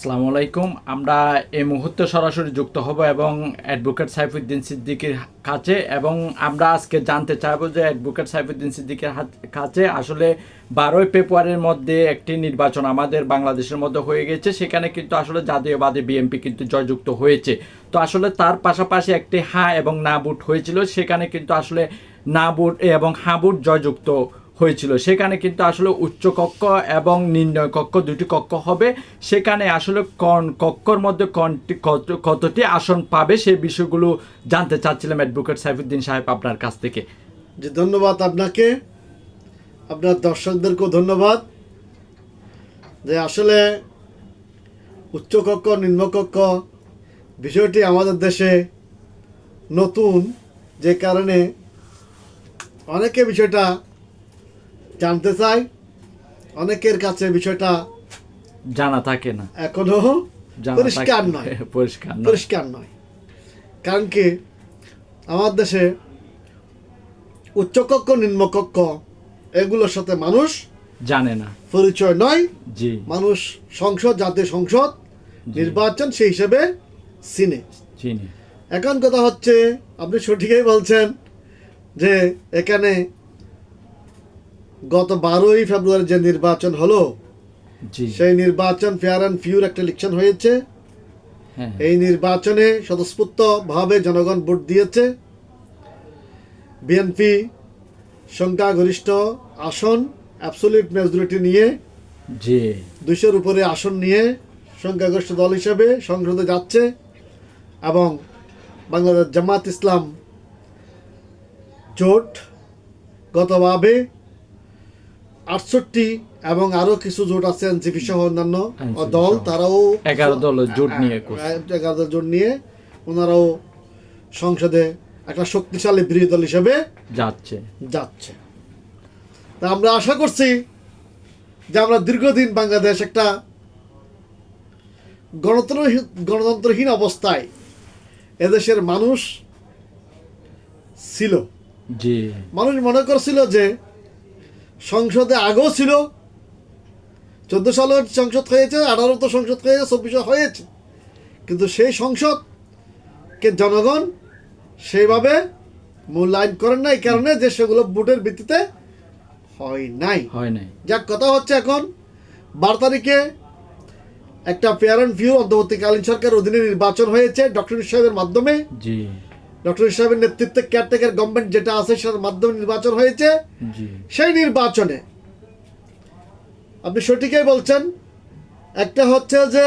আসসালামু আলাইকুম। আমরা এই মুহূর্তে সরাসরি যুক্ত হব এবং অ্যাডভোকেট সাইফুদ্দিন সিদ্দিকির কাছে এবং আমরা আজকে জানতে চাইব যে অ্যাডভোকেট সাইফুদ্দিন সিদ্দিকের কাছে আসলে বারোই ফেব্রুয়ারির মধ্যে একটি নির্বাচন আমাদের বাংলাদেশের মধ্যে হয়ে গেছে। সেখানে কিন্তু আসলে জাতীয়বাদী বিএনপি কিন্তু জয়যুক্ত হয়েছে। তো আসলে তার পাশাপাশি একটি হা এবং না বুট হয়েছিল। সেখানে কিন্তু আসলে না বুট এবং হ্যাঁ বুট জয়যুক্ত হয়েছিল। সেখানে কিন্তু আসলে উচ্চ কক্ষ এবং নির্ণয় কক্ষ দুটি কক্ষ হবে। সেখানে আসলে কন কক্ষর মধ্যে কনটি কত- কতটি আসন পাবে সেই বিষয়গুলো জানতে চাচ্ছিলাম অ্যাডভোকেট সাইফুদ্দিন সাহেব আপনার কাছ থেকে। যে ধন্যবাদ আপনাকে। আপনার দর্শকদেরকেও ধন্যবাদ। যে আসলে উচ্চকক্ষ নিম্নকক্ষ বিষয়টি আমাদের দেশে নতুন, যে কারণে অনেকে বিষয়টা জানতে চাই অনেকের কাছে বিষয়টা জানা থাকে না। এখনও পরিষ্কার নয়। পরিষ্কার পরিষ্কার নয়। কারণ কি আমার দেশে উচ্চকক্ষ নিম্নকক্ষ এগুলোর সাথে মানুষ জানে না। পরিচয় নয়। জি। মানুষ সংসদ জাতীয় সংসদ নির্বাচন সেই হিসেবে চিনে। চিনে। এখন কথা হচ্ছে আপনি সঠিকই বলছেন যে এখানে গত বারোই ফেব্রুয়ারি যে নির্বাচন হলো সেই নির্বাচন ফেয়ার অ্যান্ড ফিউর একটা ইলেকশন হয়েছে। হ্যাঁ এই নির্বাচনে স্বতঃস্ফূর্তভাবে জনগণ ভোট দিয়েছে। বিএনপি সংখ্যাগরিষ্ঠ আসন অ্যাবসলিউট মেজরিটি নিয়ে জি। দুইশোর উপরে আসন নিয়ে সংখ্যাগরিষ্ঠ দল হিসেবে সংসদে যাচ্ছে এবং বাংলাদেশ জামাত ইসলাম জোট গতভাবে আটষট্টি এবং আরও কিছু জোট আছে এনসিপি সহ অন্যান্য। দল তারাও এগারো দল জোট নিয়ে এগারো দল জোট নিয়ে ওনারাও সংসদে একটা শক্তিশালী বিরোধী দল হিসেবে যাচ্ছে। যাচ্ছে। তা আমরা আশা করছি যে আমরা দীর্ঘদিন বাংলাদেশ একটা গণতন্ত্র গণতন্ত্রহীন অবস্থায় এদেশের মানুষ ছিল। জি। মানুষ মনে করছিল যে সংসদে আগেও ছিল। চোদ্দ সালে সংসদ হয়েছে আঠারো তো সংসদ হয়েছে চব্বিশে হয়েছে। কিন্তু সেই সংসদকে জনগণ সেইভাবে মূল্যায়ন করেন না এই কারণে যে সেগুলো ভোটের ভিত্তিতে হয় নাই। হয় নাই। যাক কথা হচ্ছে এখন বারো তারিখে একটা পেয়ার অ্যান্ড ভিউ অন্তর্বর্তীকালীন সরকার অধীনে নির্বাচন হয়েছে ডক্টর সাহেবের মাধ্যমে। জি। ডক্টর সাহেবের নেতৃত্বে কেয়ারটেকার গভর্নমেন্ট যেটা আছে সেটার মাধ্যমে নির্বাচন হয়েছে সেই নির্বাচনে। আপনি সঠিকই বলছেন একটা হচ্ছে যে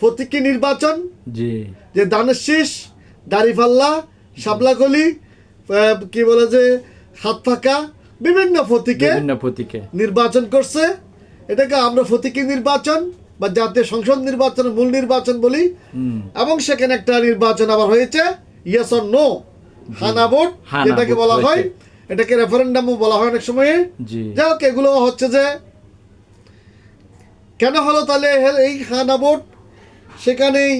ফতিকি নির্বাচন যে দানের শীষ দাড়িপাল্লা শাবলাকলি কি বলে যে হাত ফাঁকা বিভিন্ন ফতিকে প্রতীকে নির্বাচন করছে। এটাকে আমরা ফতিকি নির্বাচন বা জাতীয় সংসদ নির্বাচন মূল নির্বাচন বলি। এবং সেখানে একটা নির্বাচন আবার হয়েছে। ইয়েস অর নো হানা ভোট যেটাকে বলা হয়। এটাকে রেফারেন্ডামও বলা হয় অনেক সময়ে। যাই হোক এগুলো হচ্ছে যে কেন হলো তাহলে এই হানা ভোট সেখানেই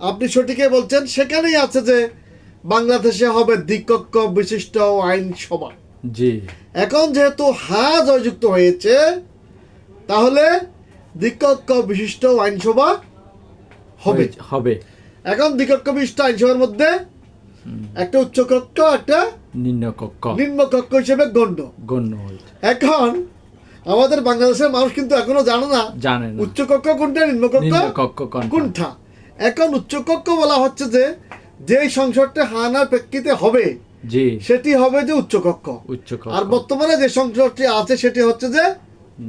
আপনি সঠিকই বলছেন সেখানেই আছে যে বাংলাদেশে হবে দ্বিকক্ষ বিশিষ্ট আইনসভা। জি। এখন যেহেতু হা জয়যুক্ত হয়েছে তাহলে দ্বিকক্ষ বিশিষ্ট আইনসভা হবে। হবে। এখন দ্বিকক্ষ বিশিষ্ট আইনসভার মধ্যে একটা উচ্চকক্ষ একটা নিম্ন কক্ষ। নিম্নকক্ষ হিসেবে গণ্য। গণ্য হয়েছে এখন আমাদের বাংলাদেশের মানুষ কিন্তু এখনও জানে না জানে না। উচ্চকক্ষ কোনটা নিম্নকক্ষ নিম্ন কক্ষ কোনটা? কোনটা? এখন উচ্চকক্ষ বলা হচ্ছে যে যেই সংসদটা হানার প্রেক্ষিতে হবে জি। সেটি হবে যে উচ্চকক্ষ উচ্চ কক্ষ। আর বর্তমানে যে সংসদটি আছে সেটি হচ্ছে যে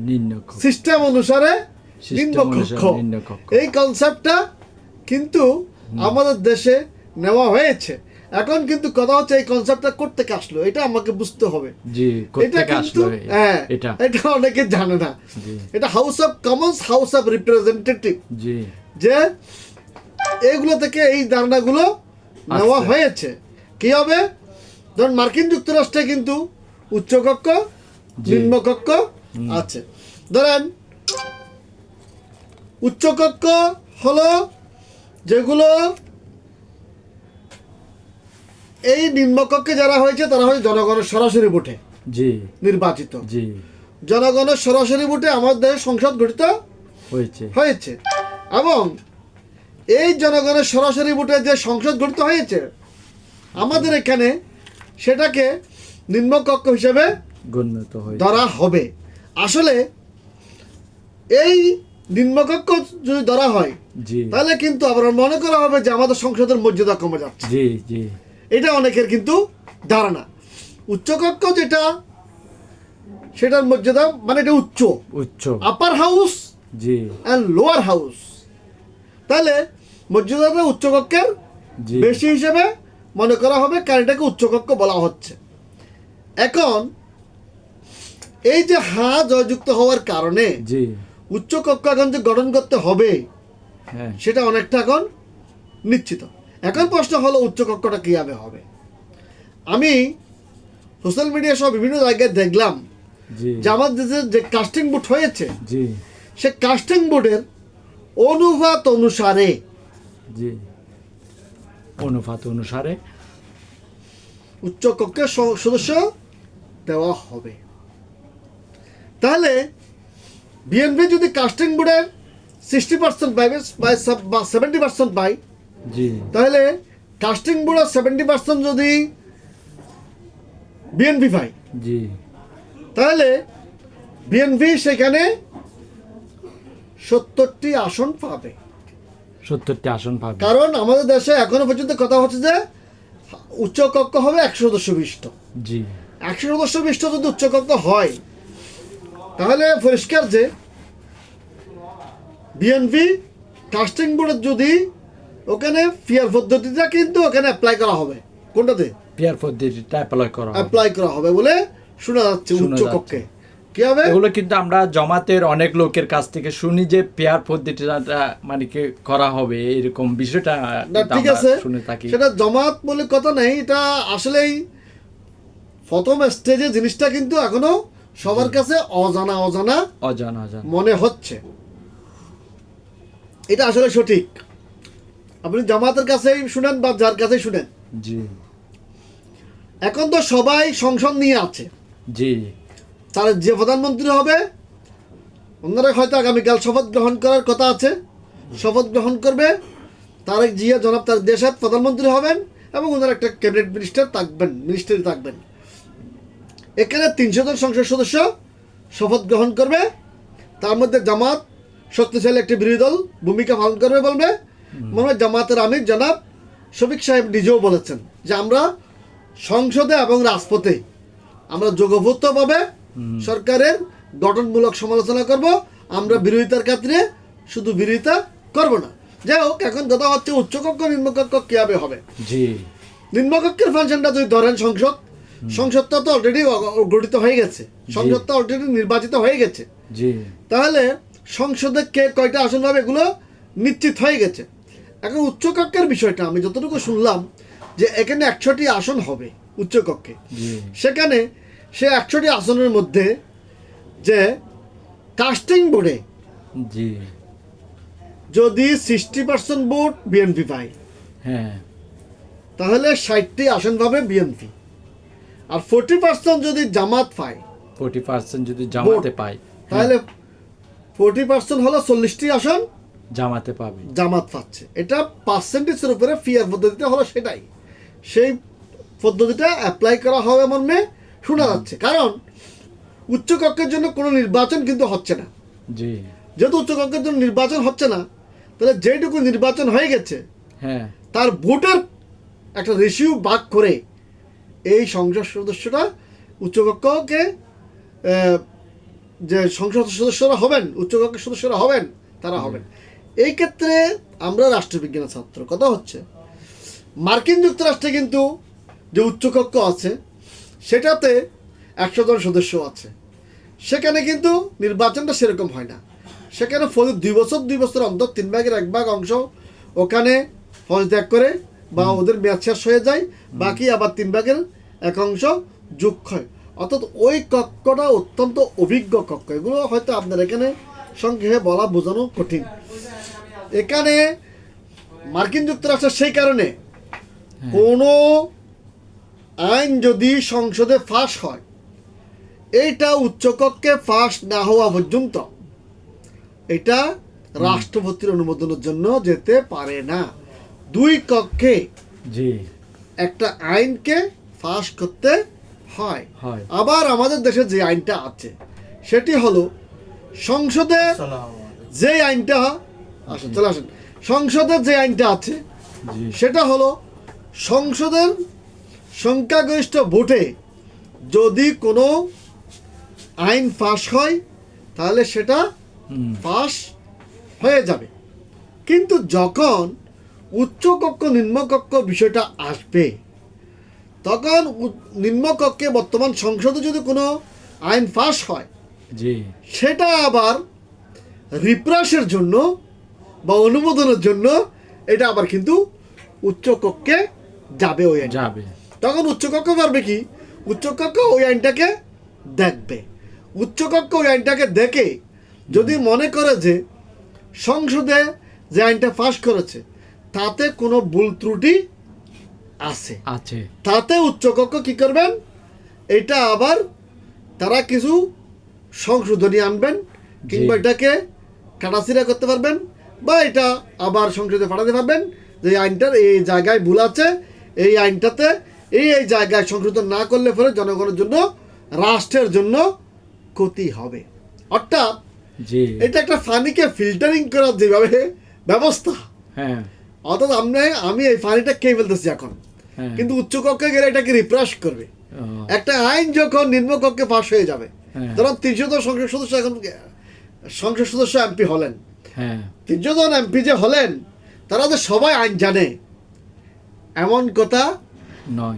নিম্নকক্ষ সিস্টেম নিম্নকক্ষ অনুসারে নিম্নকক্ষ। এই কনসেপ্টটা কিন্তু আমাদের দেশে নেওয়া হয়েছে। এখন কিন্তু কথা হচ্ছে এই কনসেপ্টটা করতে আসলো? এটা আমাকে বুঝতে হবে। জি এটা কিন্তু আসলো হ্যাঁ এটা। এটা অনেকে জানে না। এটা house of commons house of representative জি। যে এগুলো থেকে এই ধারণাগুলো নেওয়া হয়েছে। কি হবে? ধরুন মার্কিন যুক্তরাষ্ট্রে কিন্তু উচ্চকক্ষ। নিম্নকক্ষ আছে। ধরেন উচ্চকক্ষ হলো যেগুলো এই নিম্নকক্ষে যারা হয়েছে তারা হচ্ছে জনগণের সরাসরি ভোটে জি। নির্বাচিত। জি। জনগণের সরাসরি ভোটে আমাদের সংসদ গঠিত হয়েছে। হয়েছে। এবং এই জনগণের সরাসরি ভোটে যে সংসদ গঠিত হয়েছে আমাদের এখানে সেটাকে নিম্নকক্ষ হিসেবে গণ্যত হয়ে ধরা হবে। আসলে এই নিম্নকক্ষ যদি ধরা হয় তাহলে কিন্তু আবার মনে করা হবে যে আমাদের সংসদের মর্যাদা কমে যাচ্ছে। জি জি। এটা অনেকের কিন্তু ধারণা। উচ্চকক্ষ যেটা সেটার মর্যাদা মানে এটা উচ্চ। উচ্চ। আপার হাউস জি। অ্যান্ড লোয়ার হাউস তাহলে মর্যাদাটা উচ্চকক্ষের বেশি হিসেবে মনে করা হবে কারণ এটাকে উচ্চকক্ষ বলা হচ্ছে। এখন এই যে হা জয়যুক্ত হওয়ার কারণে জি। উচ্চকক্ষ এখন যে গঠন করতে হবে হ্যাঁ। সেটা অনেকটা এখন নিশ্চিত। এখন প্রশ্ন হলো উচ্চকক্ষটা কীভাবে হবে? আমি সোশ্যাল মিডিয়া সহ বিভিন্ন জায়গায় দেখলাম যে আমার দেশের যে কাস্টিং বুট হয়েছে সে কাস্টিং বুটের অনুপাত অনুসারে জি। অনুপাত অনুসারে উচ্চকক্ষের সদস্য দেওয়া হবে। তাহলে বিএনপি যদি কাস্টিং বোর্ডের সিক্সটি পার্সেন্ট পাইবে বা সেভেন্টি পার্সেন্ট পায় জি। তাহলে কাস্টিং বোর্ডের সেভেন্টি পার্সেন্ট যদি বিএনপি পায়। জি। তাহলে বিএনপি সেখানে সত্তরটি আসন পাবে। সত্তরটি আসন পাবে। কারণ আমাদের দেশে এখনও পর্যন্ত কথা হচ্ছে যে উচ্চকক্ষ হবে একশো সদস্য বিশিষ্ট জি। একশো সদস্য বিশিষ্ট যদি উচ্চকক্ষ হয় তাহলে পরিষ্কার যে বিএনপি কাস্টিং বোর্ডের যদি ওখানে ফিয়ার পদ্ধতিটা কিন্তু ওখানে অ্যাপ্লাই করা হবে। কোনটাতে? পিয়ার পদ্ধতিটা অ্যাপ্লাই করা হবে। অ্যাপ্লাই করা হবে বলে শোনা যাচ্ছে শোনা উচ্চকক্ষে কি হবে? এগুলো কিন্তু আমরা জমাতের অনেক লোকের কাছ থেকে শুনি যে পেয়ার পদ্ধতিটা মানে কি করা হবে এরকম বিষয়টা ঠিক আছে। শুনে থাকি। সেটা জমাত বলে কথা নেই এটা আসলেই প্রথম স্টেজে জিনিসটা কিন্তু এখনও সবার কাছে অজানা অজানা অজানা অজানা। মনে হচ্ছে। এটা আসলে সঠিক। আপনি জামাতের কাছেই শুনেন বা যার কাছেই শুনেন? জি। এখন তো সবাই সংসদ নিয়ে আছে। জি। তার যে প্রধানমন্ত্রী হবে ওনারা হয়তো আগামীকাল শপথ গ্রহণ করার কথা আছে। শপথ গ্রহণ করবে তারেক জিয়া জনাব তার দেশের প্রধানমন্ত্রী হবেন এবং ওনার একটা ক্যাবিনেট মিনিস্টার থাকবেন মিনিস্টারি থাকবেন। এখানে তিনশো জন সংসদ সদস্য শপথ গ্রহণ করবে। তার মধ্যে জামাত শক্তিশালী একটি বিরোধী দল ভূমিকা পালন করবে বলবে। মনে হয় জামাতের আমির জনাব শফিক সাহেব নিজেও বলেছেন যে আমরা সংসদে এবং রাজপথে আমরা যোগভূতভাবে সরকারের গঠনমূলক সমালোচনা করব আমরা বিরোধিতার ক্ষেত্রে শুধু বিরোধিতা করব না। যাই হোক এখন কথা হচ্ছে উচ্চকক্ষ নিম্নকক্ষ কীভাবে হবে? জি। নিম্নকক্ষের ফাংশনটা যদি ধরেন সংসদ সংসদটা তো অলরেডি গঠিত হয়ে গেছে। সংসদটা অলরেডি নির্বাচিত হয়ে গেছে। জি। তাহলে সংসদে কে কয়টা আসন পাবে এগুলো নিশ্চিত হয়ে গেছে। এখন উচ্চকক্ষের বিষয়টা আমি যতটুকু শুনলাম যে এখানে একশোটি আসন হবে উচ্চকক্ষে সেখানে সে একশোটি আসনের মধ্যে যে কাস্টিং বোর্ডে জি। যদি সিক্সটি পার্সেন্ট ভোট বিএনপি পায় হ্যাঁ। তাহলে ষাটটি আসন পাবে বিএনপি আর ফোর্টি পার্সেন্ট যদি জামাত পায় ফোর্টি পার্সেন্ট যদি জামাতে পাই তাহলে ফোর্টি পার্সেন্ট হলো চল্লিশটি আসন জামাতে পাবে। জামাত পাচ্ছে। এটা পার্সেন্টেজের উপরে ফিয়ার পদ্ধতিতে হলো সেটাই। সেই পদ্ধতিটা অ্যাপ্লাই করা হবে মর্মে শোনা যাচ্ছে। কারণ উচ্চকক্ষের জন্য কোনো নির্বাচন কিন্তু হচ্ছে না। জি। যেহেতু উচ্চকক্ষের জন্য নির্বাচন হচ্ছে না তাহলে যেটুকু নির্বাচন হয়ে গেছে হ্যাঁ। তার ভোটের একটা রেশিও ভাগ করে এই সংসদ সদস্যরা উচ্চকক্ষকে যে সংসদ সদস্যরা হবেন উচ্চকক্ষের সদস্যরা হবেন তারা হবেন। এই ক্ষেত্রে আমরা রাষ্ট্রবিজ্ঞানের ছাত্র। কথা হচ্ছে মার্কিন যুক্তরাষ্ট্রে কিন্তু যে উচ্চকক্ষ আছে সেটাতে একশো জন সদস্য আছে। সেখানে কিন্তু নির্বাচনটা সেরকম হয় না। সেখানে ফলে দুই বছর দুই বছর অন্তর তিন ভাগের এক ভাগ অংশ ওখানে ফৌজ ত্যাগ করে বা ওদের মেয়াদ শেষ হয়ে যায় বাকি আবার তিন ভাগের এক অংশ যোগ হয়। অর্থাৎ ওই কক্ষটা অত্যন্ত অভিজ্ঞ কক্ষ। এগুলো হয়তো আপনার এখানে সংক্ষেপে বলা বোঝানো কঠিন। এখানে মার্কিন যুক্তরাষ্ট্রের সেই কারণে কোনো আইন যদি সংসদে ফাঁস হয় এইটা উচ্চকক্ষে ফাঁস না হওয়া পর্যন্ত এটা রাষ্ট্রপতির অনুমোদনের জন্য যেতে পারে না। দুই কক্ষে জি। একটা আইনকে ফাঁস করতে হয়। হয়। আবার আমাদের দেশে যে আইনটা আছে সেটি হলো সংসদে যে আইনটা আসেন চলে আসেন। সংসদের যে আইনটা আছে সেটা হলো সংসদের সংখ্যাগরিষ্ঠ ভোটে যদি কোনো আইন পাশ হয় তাহলে সেটা পাশ হয়ে যাবে। কিন্তু যখন উচ্চকক্ষ নিম্নকক্ষ বিষয়টা আসবে তখন নিম্নকক্ষে বর্তমান সংসদে যদি কোনো আইন পাশ হয় সেটা আবার রিপ্রাসের জন্য বা অনুমোদনের জন্য এটা আবার কিন্তু উচ্চকক্ষে যাবে ওই আইন যাবে। তখন উচ্চকক্ষ পারবে কি? উচ্চকক্ষ ওই আইনটাকে দেখবে। উচ্চকক্ষ ওই আইনটাকে দেখে যদি মনে করে যে সংসদে যে আইনটা পাস করেছে তাতে কোনো ভুল ত্রুটি আছে। আছে। তাতে উচ্চকক্ষ কি করবেন? এটা আবার তারা কিছু সংশোধনী আনবেন কিংবা এটাকে কাটাছিরা করতে পারবেন। বা এটা আবার সংসদে পাঠাতে পারবেন যে এই আইনটার এই জায়গায় ভুল আছে এই আইনটাতে এই এই জায়গায় সংশোধন না করলে পরে জনগণের জন্য রাষ্ট্রের জন্য ক্ষতি হবে। অর্থাৎ এটা একটা ফানিকে ফিল্টারিং করার যেভাবে ব্যবস্থা। হ্যাঁ। অর্থাৎ আমরা আমি এই ফানিটা খেয়ে ফেলতেছি এখন। হ্যাঁ। কিন্তু উচ্চকক্ষে গেলে এটাকে রিপ্রাস করবে। একটা আইন যখন নিম্নকক্ষে পাশ হয়ে যাবে হ্যাঁ। ধরুন তিনশো সংসদ সদস্য এখন সংসদ সদস্য এমপি হলেন। হ্যাঁ। তিনশো এমপি যে হলেন তারা তো সবাই আইন জানে এমন কথা নয়।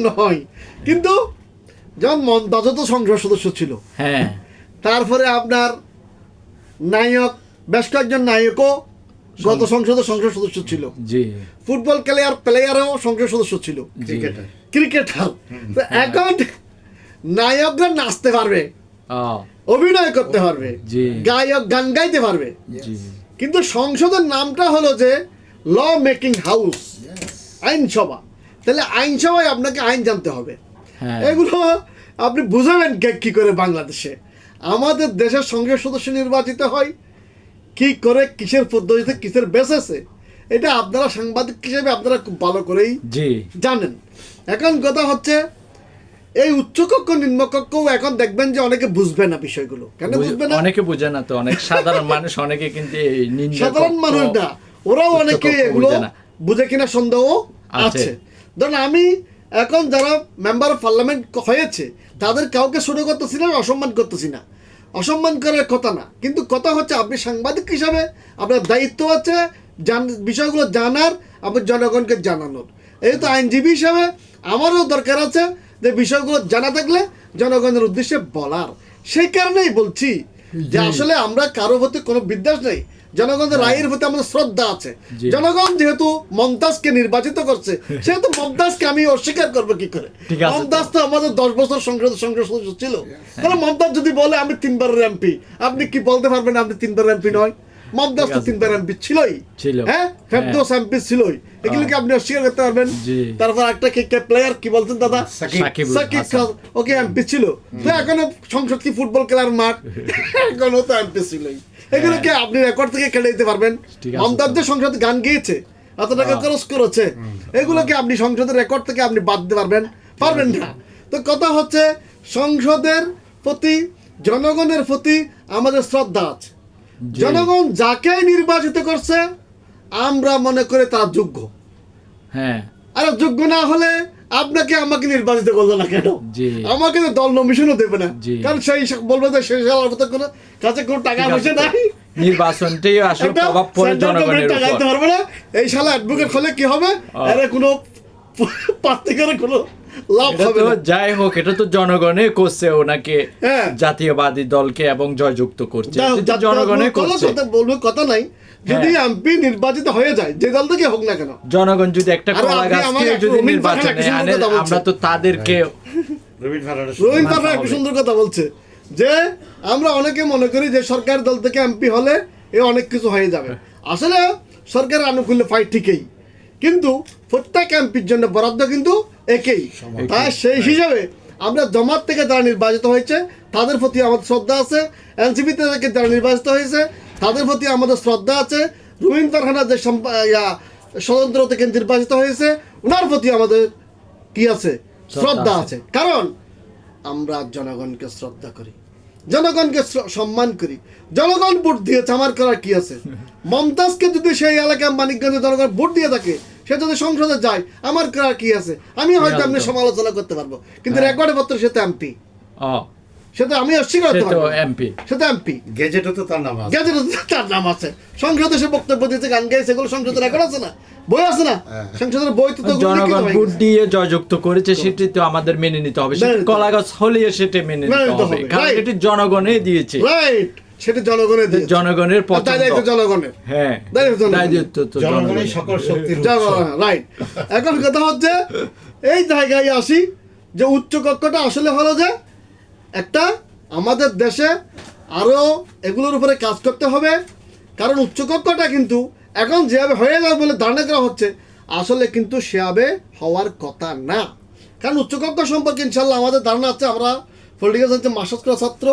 নয়। কিন্তু যেমন মমতাজও তো সংসদ সদস্য ছিল হ্যাঁ। তারপরে আপনার নায়ক বেশ কয়েকজন নায়কও গত সংসদের সংসদ সদস্য ছিল। জি। ফুটবল প্লেয়ার প্লেয়ারও সংসদ সদস্য ছিল জি। ক্রিকেটার। তো এখন নায়করা নাচতে পারবে। অভিনয় করতে পারবে। গায়ক গান গাইতে পারবে। কিন্তু সংসদের নামটা হলো যে ল মেকিং হাউস আইনসভা। তাহলে আইনসভায় আপনাকে আইন জানতে হবে। হ্যাঁ। এগুলো আপনি বুঝাবেন কে- কি করে বাংলাদেশে। আমাদের দেশের সংসদ সদস্য নির্বাচিত হয় কি করে কিসের পদ্ধতিতে কিসের বেসেসে এটা আপনারা সাংবাদিক হিসেবে আপনারা খুব ভালো করেই জানেন। এখন কথা হচ্ছে এই উচ্চকক্ষ নিম্নকক্ষও এখন দেখবেন যে অনেকে বুঝবে না বিষয়গুলো। কেন বুঝবে না? অনেকে বুঝে না তো অনেক সাধারণ মানুষ অনেকে কিন্তু সাধারণ মানুষ না। ওরাও অনেকে এগুলো বুঝে কিনা সন্দেহ আছে। আছে। ধরুন আমি এখন যারা মেম্বার অফ পার্লামেন্ট হয়েছে তাদের কাউকে শুরু করতেছি না অসম্মান করতেছি না। অসম্মান করার কথা না। কিন্তু কথা হচ্ছে আপনি সাংবাদিক হিসাবে আপনার দায়িত্ব আছে জান বিষয়গুলো জানার আপনি জনগণকে জানানোর। এই তো আইনজীবী হিসাবে আমারও দরকার আছে যে বিষয়গুলো জানা থাকলে জনগণের উদ্দেশ্যে বলার। সেই কারণেই বলছি যে আসলে আমরা কারও প্রতি কোনো বিদ্বেষ নেই। জনগণের রায়ের প্রতি আমাদের শ্রদ্ধা আছে। জনগণ যেহেতু মমতাজকে নির্বাচিত করছে সেহেতু মমতাজকে আমি অস্বীকার করব কি করে। মমতাজ তো আমাদের দশ বছর সংসদ সংসদ সদস্য ছিল। তাহলে মমতাজ যদি বলে আমি তিনবার এমপি আপনি কি বলতে পারবেন আপনি তিনবার এমপি নয় তো আছে। এমপি ছিলই। ছিল। হ্যাঁ? ফেরদৌস এমপি ছিলই। এগুলো কি আপনি অস্বীকার করতে পারবেন? তারপর একটা কি প্লেয়ার কি বলছেন দাদা? সাকিব। সাকিব খান। ওকে এমপি ছিল। তো এখনও সংসদ কি ফুটবল খেলার মাঠ? এখনও তো এমপি ছিলই। এগুলো কি আপনি রেকর্ড থেকে কেটে দিতে পারবেন? মমতাজ যে সংসদে গান গেয়েছে। এত টাকা খরচ করেছে। এগুলো কি আপনি সংসদের রেকর্ড থেকে আপনি বাদ দিতে পারবেন? পারবেন না। তো কথা হচ্ছে সংসদের প্রতি জনগণের প্রতি আমাদের শ্রদ্ধা আছে। জনগণ যাকে নির্বাচিত করছে আমরা মনে করে তারা যোগ্য। হ্যাঁ। আর যোগ্য না হলে আপনাকে আমাকে নির্বাচিত করল না কেন? আমাকে তো দল নমিশনও দেবে না। কারণ সেই বলবে যে সেই সালার মতো কোনো কাছে কোনো টাকা পয়সা নাই। নির্বাচনটাই আসলে প্রভাব পড়ে জনগণের টাকা দিতে পারবে না। এই শালা অ্যাডভোকেট হলে কি হবে? এর কোনো প্রার্থী করে কোনো লাভ হবে না। যাই হোক এটা তো জনগণে করছে ওনাকে হ্যাঁ। জাতীয়বাদী দলকে এবং জয়যুক্ত করছে। জনগণে করছে। কথা বলব কথা নাই। যদি হ্যাঁ। এমপি নির্বাচিত হয়ে যায় যে দল থেকে হোক না কেন। জনগণ যদি একটা কলা গাছকে যদি নির্বাচনে আনে আমরা তো তাদেরকে রবীন একটা সুন্দর কথা বলছে যে আমরা অনেকে মনে করি যে সরকার দল থেকে এমপি হলে এ অনেক কিছু হয়ে যাবে। আসলে সরকারের আনুকূল্য পাই ঠিকই। কিন্তু প্রত্যেক এমপির জন্য বরাদ্দ কিন্তু একই। তাই সেই হিসাবে আমরা জমাত থেকে যারা নির্বাচিত হয়েছে তাদের প্রতি আমাদের শ্রদ্ধা আছে। এনসিপি থেকে যারা নির্বাচিত হয়েছে তাদের প্রতি আমাদের শ্রদ্ধা আছে। রুমিন ফারহানা যে স্বতন্ত্র থেকে নির্বাচিত হয়েছে ওনার প্রতি আমাদের কি আছে? শ্রদ্ধা আছে। কারণ আমরা জনগণকে শ্রদ্ধা করি। জনগণকে সম্মান করি। জনগণ ভোট দিয়েছে আমার করার কি আছে? মমতাজকে যদি সেই এলাকায় মানিকগঞ্জে জনগণ ভোট দিয়ে থাকে সে যদি সংসদে যায় আমার করার কি আছে? আমি হয়তো আপনি সমালোচনা করতে পারব। কিন্তু রেকর্ড রেকর্ডে পত্র সে তো এমপি সে তো আমি অস্বীকার করতে পারব। এমপি সে তো এমপি গেজেটও তো তার নাম আছে। গেজেটে তার নাম আছে। সংসদে সে বক্তব্য দিয়েছে গান গাইছে এগুলো সংসদের রেকর্ড আছে না? বই আছে না? হ্যাঁ। সংসদের বই তো তো জনগণ ভোট দিয়ে জয়যুক্ত করেছে সেটি তো আমাদের মেনে নিতে হবে। মেনে নিতে কলা গাছ হলিয়ে সেটা মেনে নিতে হবে। কারণ এটি জনগণই দিয়েছে। রাইট সেটা জনগণের। জনগণের দায়িত্ব জনগণের। হ্যাঁ। দায়িত্ব জনগণের। তো জনগণের। সকল শক্তির উৎস। রাইট এখন কথা হচ্ছে এই জায়গায় আসি যে উচ্চ কক্ষটা আসলে হলো যে একটা আমাদের দেশে আরও এগুলোর উপরে কাজ করতে হবে। কারণ উচ্চকক্ষটা কিন্তু এখন যেভাবে হয়ে যাবে বলে ধারণা করা হচ্ছে আসলে কিন্তু সেভাবে হওয়ার কথা না। কারণ উচ্চকক্ষ সম্পর্কে ইনশাল্লাহ আমাদের ধারণা আছে আমরা পলিটিক্যাল সায়েন্সে মাস্টার্স করা ছাত্র।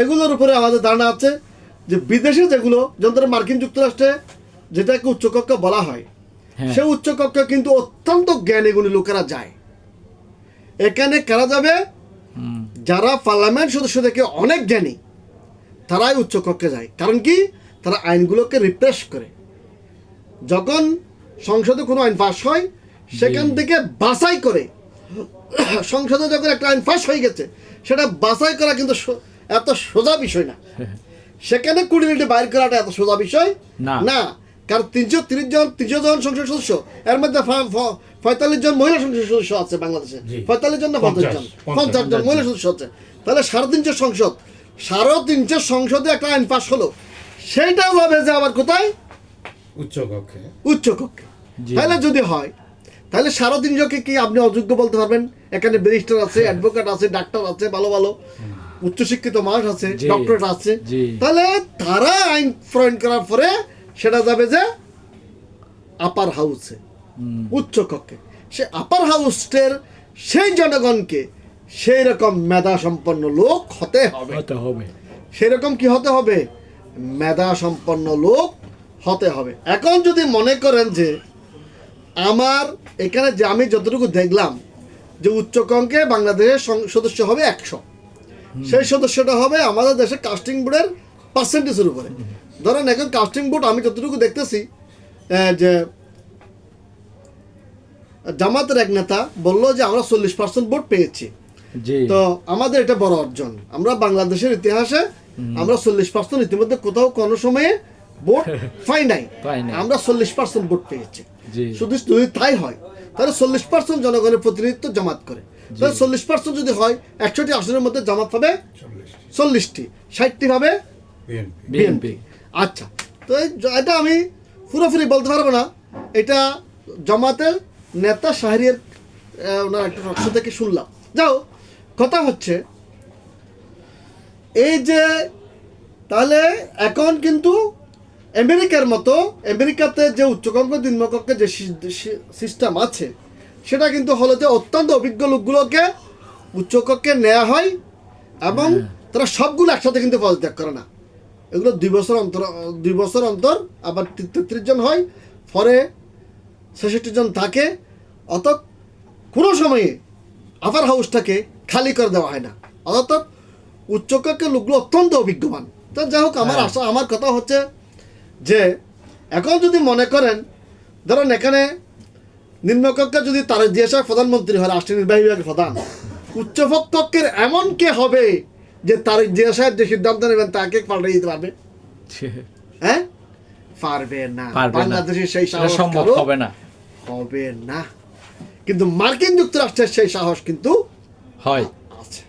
এগুলোর উপরে আমাদের ধারণা আছে যে বিদেশে যেগুলো যেমন ধরো মার্কিন যুক্তরাষ্ট্রে যেটাকে উচ্চকক্ষ বলা হয় হ্যাঁ। সে উচ্চকক্ষ কিন্তু অত্যন্ত জ্ঞানী গুণী লোকেরা যায়। এখানে কারা যাবে? যারা পার্লামেন্ট সদস্য থেকে অনেক জ্ঞানী তারাই উচ্চকক্ষে যায়। কারণ কি? তারা আইনগুলোকে রিপ্রেস করে। যখন সংসদে কোনো আইন পাশ হয় সেখান থেকে বাছাই করে সংসদে যখন একটা আইন পাশ হয়ে গেছে সেটা বাছাই করা কিন্তু এত সোজা বিষয় না। সেখানে কুড়ি মিনিটে বাইর করাটা এত সোজা বিষয় না। কারণ তিনশো তিরিশ জন তিনশো জন সংসদ সদস্য এর মধ্যে পঁয়তাল্লিশ জন মহিলা সংসদ সদস্য আছে বাংলাদেশে। পঁয়তাল্লিশ জন না পঞ্চাশ জন? পঞ্চাশ, জন মহিলা সদস্য আছে। তাহলে সাড়ে তিনশো সংসদ। সাড়ে তিনশো সংসদে একটা আইন পাস হলো। সেইটাও হবে যে আবার কোথায়? উচ্চ কক্ষে উচ্চ কক্ষে জি। তাহলে যদি হয় তাহলে সাড়ে তিনশোকে কি আপনি অযোগ্য বলতে পারবেন? এখানে ব্যারিস্টার আছে অ্যাডভোকেট আছে ডাক্তার আছে ভালো ভালো। উচ্চশিক্ষিত মানুষ আছে। ডক্টরেট আছে। তাহলে তারা আইন প্রণয়ন করার পরে সেটা যাবে যে আপার হাউসে উচ্চ কক্ষে সে আপার হাউসের সেই জনগণকে সেই রকম মেধা সম্পন্ন লোক হতে হবে। হতে হবে। সেরকম কি হতে হবে? মেধা সম্পন্ন লোক হতে হবে। এখন যদি মনে করেন যে আমার এখানে যে আমি যতটুকু দেখলাম যে উচ্চকঙ্কে বাংলাদেশের সদস্য হবে একশো। সেই সদস্যটা হবে আমাদের দেশের কাস্টিং বোর্ডের পার্সেন্টেজের উপরে। ধরেন এখন কাস্টিং বোর্ড আমি যতটুকু দেখতেছি যে জামাতের এক নেতা বলল যে আমরা চল্লিশ পার্সেন্ট ভোট পেয়েছি। তো আমাদের এটা বড় অর্জন। আমরা বাংলাদেশের ইতিহাসে আমরা চল্লিশ পার্সেন্ট ইতিমধ্যে কোথাও কোনো সময়ে ভোট পাই নাই। আমরা চল্লিশ পার্সেন্ট ভোট পেয়েছি। শুধু যদি তাই হয় তাহলে চল্লিশ পার্সেন্ট জনগণের প্রতিনিধিত্ব জামাত করে। তাহলে চল্লিশ পার্সেন্ট যদি হয় একশোটি আসনের মধ্যে জামাত হবে চল্লিশটি ষাটটি হবে বিএনপি। আচ্ছা তো এটা আমি পুরোপুরি বলতে পারব না। এটা জামাতের নেতা শাহরিয়ার ওনার একটা রক্ষ থেকে শুনলাম। যাও কথা হচ্ছে এই যে তাহলে এখন কিন্তু আমেরিকার মতো আমেরিকাতে যে উচ্চকক্ষ নিম্নকক্ষে যে সিস্টেম আছে সেটা কিন্তু হলো যে অত্যন্ত অভিজ্ঞ লোকগুলোকে উচ্চকক্ষে নেওয়া হয় এবং তারা সবগুলো একসাথে কিন্তু পদত্যাগ করে না। এগুলো দুই বছর অন্তর দুই বছর অন্তর আবার তেত্রিশ জন হয় পরে ছেষট্টি জন থাকে অর্থাৎ কোনো সময়ে আপার হাউসটাকে খালি করে দেওয়া হয় না। অর্থাৎ উচ্চকক্ষের লোকগুলো অত্যন্ত অভিজ্ঞমান তো যাই হোক আমার হ্যাঁ। আশা আমার কথা হচ্ছে যে এখন যদি মনে করেন ধরেন এখানে নিম্নকক্ষে যদি তার দেশের প্রধানমন্ত্রী হয় রাষ্ট্রীয় নির্বাহী বিভাগের প্রধান উচ্চকক্ষের এমন কে হবে যে তার দেশের যে সিদ্ধান্ত নেবেন তাকে পাল্টে দিতে পারবে? হ্যাঁ? পারবে না। বাংলাদেশের সেই সম্ভব হবে না। হবে না। কিন্তু মার্কিন যুক্তরাষ্ট্রের সেই সাহস কিন্তু হয়। আছে।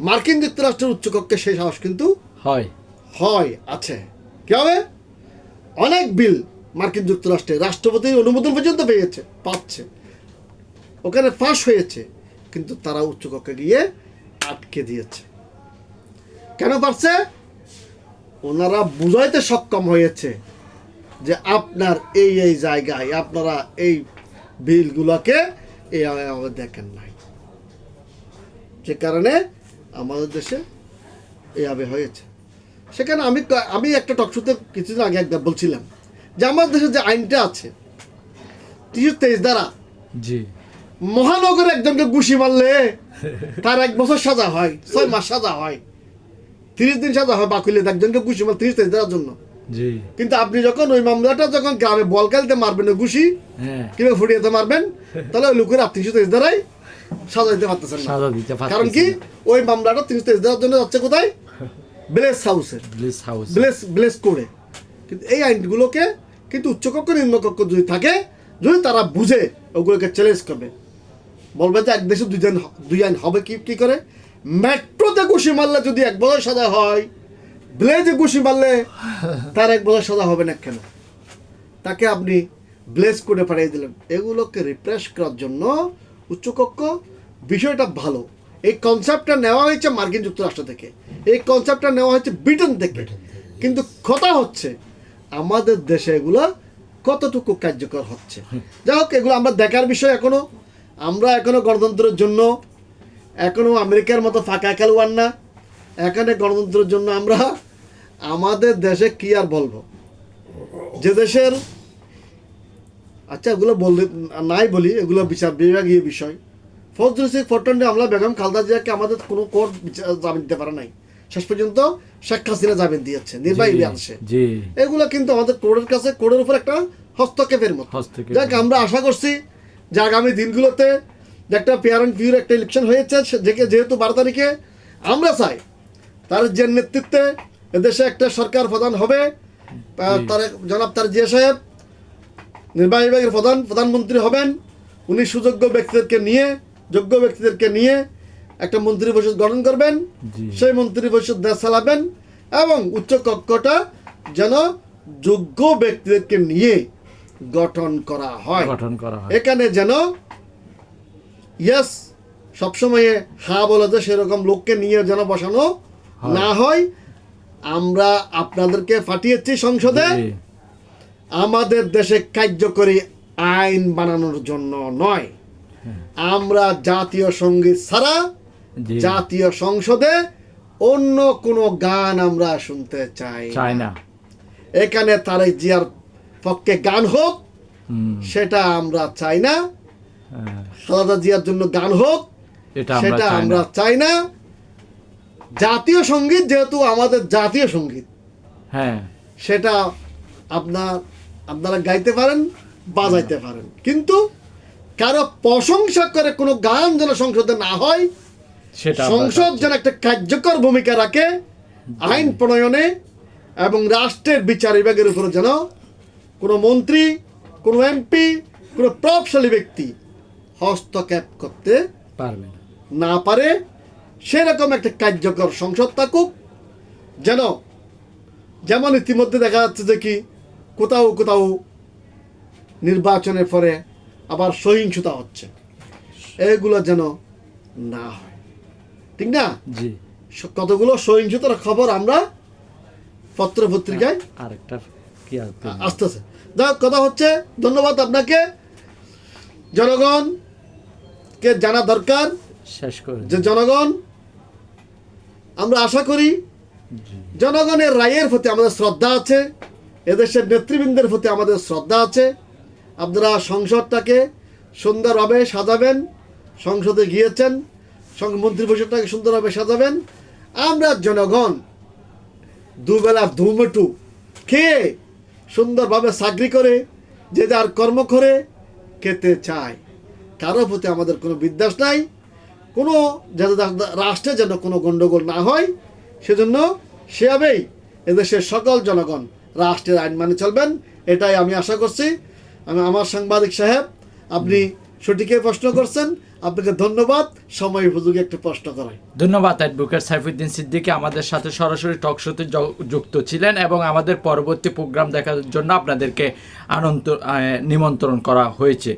মার্কিন যুক্তরাষ্ট্রের উচ্চকক্ষে সেই সাহস কিন্তু হয়। হয় আছে। কি হবে? অনেক বিল মার্কিন যুক্তরাষ্ট্রে রাষ্ট্রপতির অনুমোদন পর্যন্ত পেয়েছে পাচ্ছে। ওখানে পাস হয়েছে কিন্তু তারা উচ্চকক্ষে গিয়ে আটকে দিয়েছে। কেন পারছে? ওনারা বুঝাইতে সক্ষম হয়েছে যে আপনার এই এই জায়গায় আপনারা এই বিলগুলোকে এই এইভাবে দেখেন নাই। যে কারণে আমাদের দেশে এইভাবে হয়েছে। সেখানে আমি আমি একটা টকশোতে কিছুদিন আগে একবার বলছিলাম যে আমার দেশে যে আইনটা আছে তিরিশ তেইশ দ্বারা জি। মহানগরে একজনকে ঘুষি মারলে তার এক বছর সাজা হয় ছয় মাস সাজা হয় তিরিশ দিন সাজা হয় বাকুলে একজনকে ঘুষি মার তিরিশ তেইশ দেওয়ার জন্য। কিন্তু আপনি যখন ওই মামলাটা যখন গ্রামে বল খেলতে মারবেন ঘুষি হ্যাঁ। কিংবা ফুটিয়েতে মারবেন তাহলে ওই লোকের আপনি তেইশ দ্বারাই সাজা দিতে পারতেছেন সাজা দিতে কারণ কি? ওই মামলাটা তিরিশ তেইশ দেওয়ার জন্য যাচ্ছে কোথায়? ব্লেস হাউসের ব্লিস হাউস ব্লেস ব্লেস করে কিন্তু এই আইনগুলোকে কিন্তু উচ্চকক্ষ নিম্নকক্ষ যদি থাকে যদি তারা বুঝে ওগুলোকে চ্যালেঞ্জ করবে। বলবে যে এক দেশে দুই আইন দুই আইন হবে কি কি করে? মেট্রোতে ঘুষি মারলে যদি এক বছর সাজা হয় ব্লেজে ঘুষি মারলে তার এক বছর সাজা হবে না কেন? তাকে আপনি ব্লেজ করে পাঠিয়ে দিলেন। এগুলোকে রিপ্রেস করার জন্য উচ্চকক্ষ বিষয়টা ভালো। এই কনসেপ্টটা নেওয়া হয়েছে মার্কিন যুক্তরাষ্ট্র থেকে। এই কনসেপ্টটা নেওয়া হয়েছে ব্রিটেন থেকে। কিন্তু কথা হচ্ছে আমাদের দেশে এগুলো কতটুকু কার্যকর হচ্ছে? যাই হোক এগুলো আমরা দেখার বিষয় এখনও। আমরা এখনও গণতন্ত্রের জন্য এখনও আমেরিকার মতো ফাঁকা খেলোয়ার না। এখানে গণতন্ত্রের জন্য আমরা আমাদের দেশে কি আর বলব? যে দেশের আচ্ছা এগুলো বললে নাই বলি এগুলো বিচার বিভাগীয় বিষয়। ফজলুল সিং ফটন্ডে আমলা বেগম খালদা জিয়াকে আমাদের কোনো কোর্ট জামিন দিতে পারে নাই। শেষ পর্যন্ত শেখ হাসিনা জামিন দিয়েছে নির্বাহী আসে এগুলো কিন্তু আমাদের কোর্টের কাছে কোর্টের উপর একটা হস্তক্ষেপের মতো। যাক আমরা আশা করছি যে আগামী দিনগুলোতে একটা পেয়ার অ্যান্ড ভিউর একটা ইলেকশন হয়েছে যেহেতু বারো তারিখে আমরা চাই তার যে নেতৃত্বে এদেশে একটা সরকার প্রধান হবে তার জনাব তার জিয়া সাহেব নির্বাহী বিভাগের প্রধান প্রধানমন্ত্রী হবেন। উনি সুযোগ্য ব্যক্তিদেরকে নিয়ে যোগ্য ব্যক্তিদেরকে নিয়ে একটা মন্ত্রী পরিষদ গঠন করবেন। সেই মন্ত্রী পরিষদ দেশ চালাবেন এবং উচ্চ কক্ষটা যেন যোগ্য ব্যক্তিদেরকে নিয়ে গঠন করা হয়। গঠন করা হয়। এখানে যেন ইয়াস সবসময় হা বলে যে সেরকম লোককে নিয়ে যেন বসানো। না হয় আমরা আপনাদেরকে পাঠিয়েছি সংসদে। আমাদের দেশে কার্যকরী আইন বানানোর জন্য নয়। আমরা জাতীয় সংগীত ছাড়া জাতীয় সংসদে অন্য কোনো গান আমরা শুনতে চাই না। চায় না। এখানে তারেক জিয়ার পক্ষে গান হোক সেটা আমরা চাই না। হ্যাঁ, খালেদা জিয়ার জন্য গান হোক সেটা আমরা চাই না। জাতীয় সংগীত যেহেতু আমাদের জাতীয় সংগীত হ্যাঁ। সেটা আপনার আপনারা গাইতে পারেন বাজাইতে পারেন। কিন্তু কারও প্রশংসা করে কোনো গান যেন সংসদে না হয় সেটা সংসদ যেন একটা কার্যকর ভূমিকা রাখে আইন প্রণয়নে এবং রাষ্ট্রের বিচার বিভাগের উপরে যেন কোনো মন্ত্রী কোনো এমপি কোনো প্রভাবশালী ব্যক্তি হস্তক্ষেপ করতে পারবে না। না পারে সেরকম একটা কার্যকর সংসদ থাকুক যেন যেমন ইতিমধ্যে দেখা যাচ্ছে যে কি কোথাও কোথাও নির্বাচনের পরে আবার সহিংসতা হচ্ছে। এগুলো যেন না হয়। ঠিক না? জি। কতগুলো সহিংসতার খবর আমরা পত্র পত্রিকায় আরেকটা কি আসতেছে। যাই হোক, কথা হচ্ছে ধন্যবাদ আপনাকে। জনগণকে জানা দরকার। শেষ করে যে জনগণ আমরা আশা করি জনগণের রায়ের প্রতি আমাদের শ্রদ্ধা আছে, এদেশের নেতৃবৃন্দের প্রতি আমাদের শ্রদ্ধা আছে। আপনারা সংসদটাকে সুন্দরভাবে সাজাবেন, সংসদে গিয়েছেন মন্ত্রী পরিষদটাকে সুন্দরভাবে সাজাবেন। আমরা জনগণ, দুবেলা দুমেটু খেয়ে সুন্দরভাবে চাকরি করে, যে যার কর্ম করে, খেতে চায়। কারোর প্রতি আমাদের কোনো বিদ্বেষ নাই। কোনো যাতে রাষ্ট্রে যেন কোনো গণ্ডগোল না হয়, সেজন্য সেভাবেই এদেশের সকল জনগণ রাষ্ট্রের আইন মানে চলবেন, এটাই আমি আশা করছি। আমি আমার সাংবাদিক সাহেব, আপনি সঠিকে প্রশ্ন করছেন, আপনাকে ধন্যবাদ। সময় উপযোগী একটা প্রশ্ন করাই। ধন্যবাদ অ্যাডভোকেট সাইফুদ্দিন সিদ্দিকী। আমাদের সাথে সরাসরি টক শোতে যুক্ত ছিলেন এবং আমাদের পরবর্তী প্রোগ্রাম দেখার জন্য আপনাদেরকে আনন্ত নিমন্ত্রণ করা হয়েছে।